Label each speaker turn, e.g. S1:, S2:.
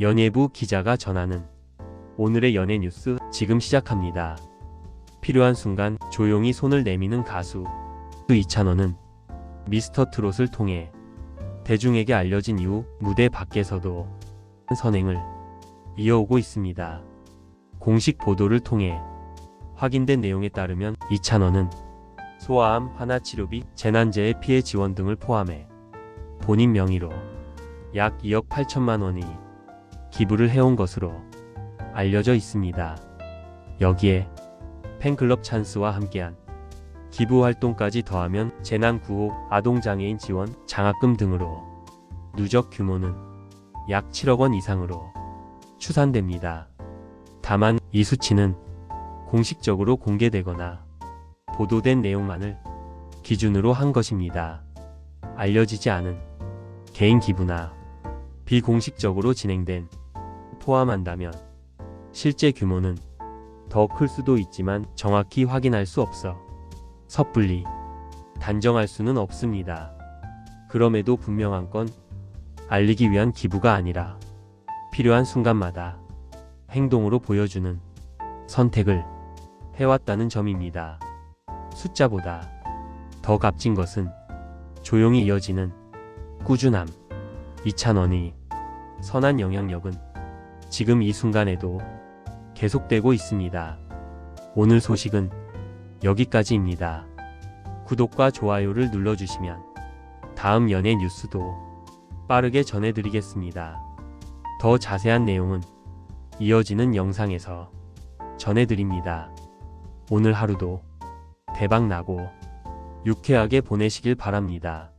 S1: 연예부 기자가 전하는 오늘의 연예 뉴스 지금 시작합니다. 필요한 순간 조용히 손을 내미는 가수 이찬원은 미스터 트롯을 통해 대중에게 알려진 이후 무대 밖에서도 선행을 이어오고 있습니다. 공식 보도를 통해 확인된 내용에 따르면 이찬원은 소아암 환아 치료비, 재난재해 피해 지원 등을 포함해 본인 명의로 약 2억 8천만 원이 기부를 해온 것으로 알려져 있습니다. 여기에 팬클럽 찬스와 함께한 기부 활동까지 더하면 재난 구호, 아동 장애인 지원, 장학금 등으로 누적 규모는 약 7억 원 이상으로 추산됩니다. 다만 이 수치는 공식적으로 공개되거나 보도된 내용만을 기준으로 한 것입니다. 알려지지 않은 개인 기부나 비공식적으로 진행된 포함한다면 실제 규모는 더 클 수도 있지만 정확히 확인할 수 없어 섣불리 단정할 수는 없습니다. 그럼에도 분명한 건 알리기 위한 기부가 아니라 필요한 순간마다 행동으로 보여주는 선택을 해왔다는 점입니다. 숫자보다 더 값진 것은 조용히 이어지는 꾸준함. 이찬원이 선한 영향력은 지금 이 순간에도 계속되고 있습니다. 오늘 소식은 여기까지입니다. 구독과 좋아요를 눌러주시면 다음 연예 뉴스도 빠르게 전해드리겠습니다. 더 자세한 내용은 이어지는 영상에서 전해드립니다. 오늘 하루도 대박 나고 유쾌하게 보내시길 바랍니다.